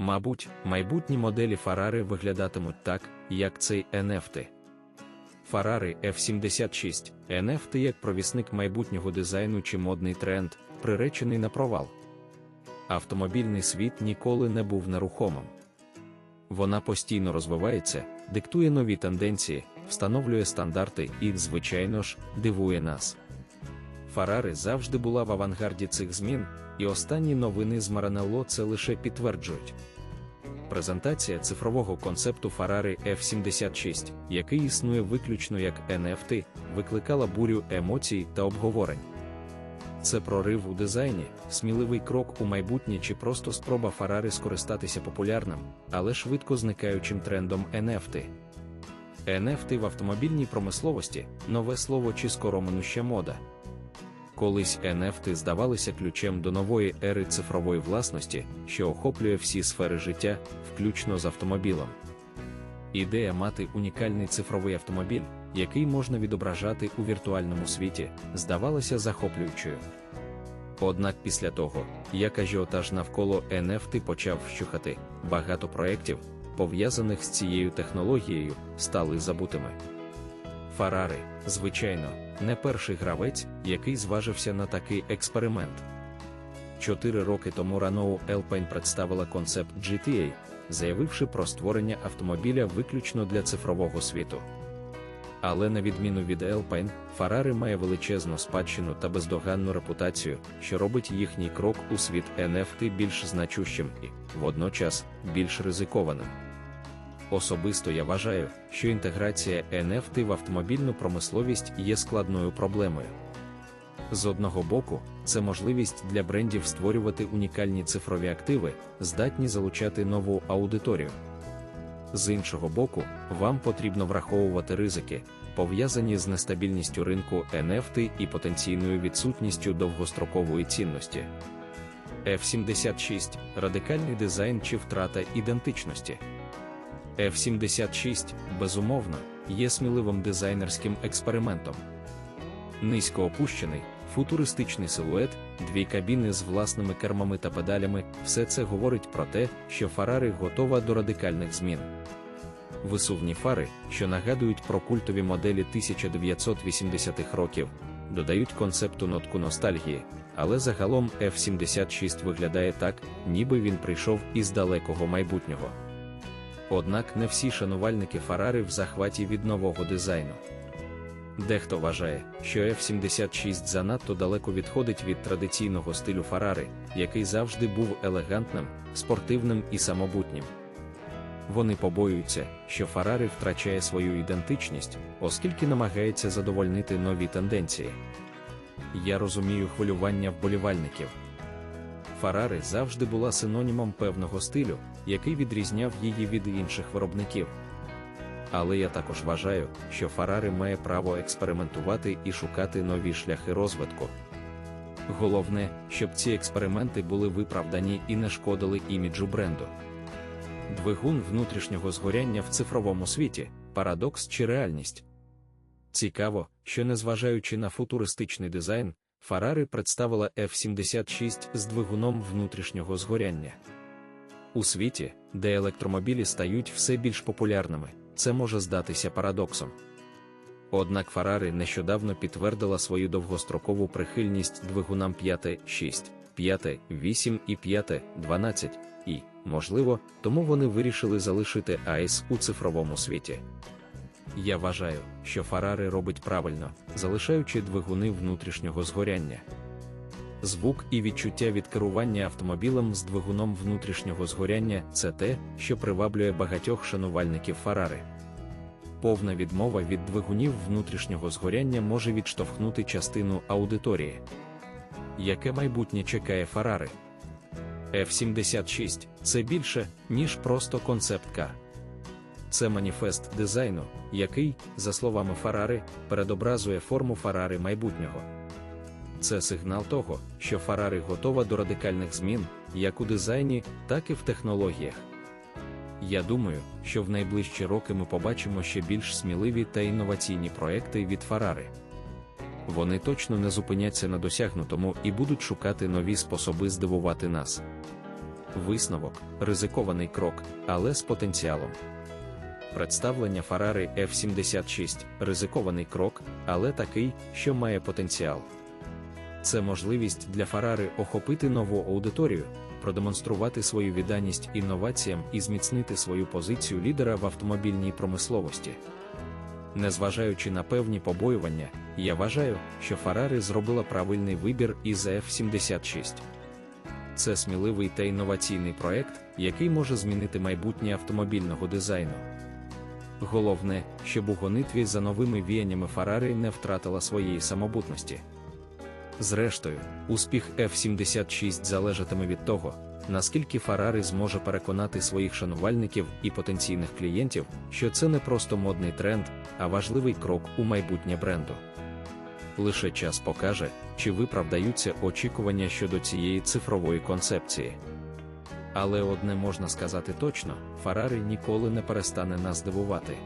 Мабуть, майбутні моделі Ferrari виглядатимуть так, як цей NFT. Ferrari F76 NFT як провісник майбутнього дизайну чи модний тренд, приречений на провал. Автомобільний світ ніколи не був нерухомим. Вона постійно розвивається, диктує нові тенденції, встановлює стандарти і, звичайно ж, дивує нас. Фарари завжди була в авангарді цих змін, і останні новини з Маранелло це лише підтверджують. Презентація цифрового концепту Ferrari F76, який існує виключно як NFT, викликала бурю емоцій та обговорень. Це прорив у дизайні, сміливий крок у майбутнє чи просто спроба Ferrari скористатися популярним, але швидко зникаючим трендом NFT. NFT в автомобільній промисловості нове слово чи скороминуща мода. Колись NFT здавалися ключем до нової ери цифрової власності, що охоплює всі сфери життя, включно з автомобілем. Ідея мати унікальний цифровий автомобіль, який можна відображати у віртуальному світі, здавалася захоплюючою. Однак після того, як ажіотаж навколо NFT почав вщухати, багато проєктів, пов'язаних з цією технологією, стали забутими. Фарари, звичайно, не перший гравець, який зважився на такий експеримент. Чотири роки тому Renault Alpine представила концепт GTA, заявивши про створення автомобіля виключно для цифрового світу. Але на відміну від Alpine, Ferrari має величезну спадщину та бездоганну репутацію, що робить їхній крок у світ NFT більш значущим і, водночас, більш ризикованим. Особисто я вважаю, що інтеграція NFT в автомобільну промисловість є складною проблемою. З одного боку, це можливість для брендів створювати унікальні цифрові активи, здатні залучати нову аудиторію. З іншого боку, вам потрібно враховувати ризики, пов'язані з нестабільністю ринку NFT і потенційною відсутністю довгострокової цінності. F76 радикальний дизайн чи втрата ідентичності. F76, безумовно, є сміливим дизайнерським експериментом. Низько опущений, футуристичний силует, дві кабіни з власними кермами та педалями все це говорить про те, що Ferrari готова до радикальних змін. Висувні фари, що нагадують про культові моделі 1980-х років, додають концепту нотку ностальгії, але загалом F76 виглядає так, ніби він прийшов із далекого майбутнього. Однак не всі шанувальники Фарари в захваті від нового дизайну. Дехто вважає, що F76 занадто далеко відходить від традиційного стилю Фарари, який завжди був елегантним, спортивним і самобутнім. Вони побоюються, що Фарари втрачає свою ідентичність, оскільки намагається задовольнити нові тенденції. Я розумію хвилювання вболівальників. Фарари завжди була синонімом певного стилю, який відрізняв її від інших виробників. Але я також вважаю, що Фарари має право експериментувати і шукати нові шляхи розвитку. Головне, щоб ці експерименти були виправдані і не шкодили іміджу бренду. Двигун внутрішнього згоряння в цифровому світі парадокс чи реальність. Цікаво, що незважаючи на футуристичний дизайн, Фарари представила F76 з двигуном внутрішнього згоряння. У світі, де електромобілі стають все більш популярними, це може здатися парадоксом. Однак Фарари нещодавно підтвердила свою довгострокову прихильність двигунам 5.6, 5.8 і 5.12, і, можливо, тому вони вирішили залишити АЕС у цифровому світі. Я вважаю, що Фарари робить правильно, залишаючи двигуни внутрішнього згоряння. Звук і відчуття від керування автомобілем з двигуном внутрішнього згоряння це те, що приваблює багатьох шанувальників Фарари. Повна відмова від двигунів внутрішнього згоряння може відштовхнути частину аудиторії. Яке майбутнє чекає Фарари? F76 це більше, ніж просто концепт К. Це маніфест дизайну, який, за словами Фарари, передобразує форму Фарари майбутнього. Це сигнал того, що Фарари готова до радикальних змін, як у дизайні, так і в технологіях. Я думаю, що в найближчі роки ми побачимо ще більш сміливі та інноваційні проекти від Фарари. Вони точно не зупиняться на досягнутому і будуть шукати нові способи здивувати нас. Висновок ризикований крок, але з потенціалом. Представлення Ferrari F76 ризикований крок, але такий, що має потенціал. Це можливість для Ferrari охопити нову аудиторію, продемонструвати свою відданість інноваціям і зміцнити свою позицію лідера в автомобільній промисловості. Незважаючи на певні побоювання, я вважаю, що Ferrari зробила правильний вибір із F76. Це сміливий та інноваційний проект, який може змінити майбутнє автомобільного дизайну. Головне, щоб у гонитві за новими віяннями Ferrari не втратила своєї самобутності. Зрештою, успіх F76 залежатиме від того, наскільки Ferrari зможе переконати своїх шанувальників і потенційних клієнтів, що це не просто модний тренд, а важливий крок у майбутнє бренду. Лише час покаже, чи виправдаються очікування щодо цієї цифрової концепції. Але одне можна сказати точно: Фарари ніколи не перестане нас дивувати.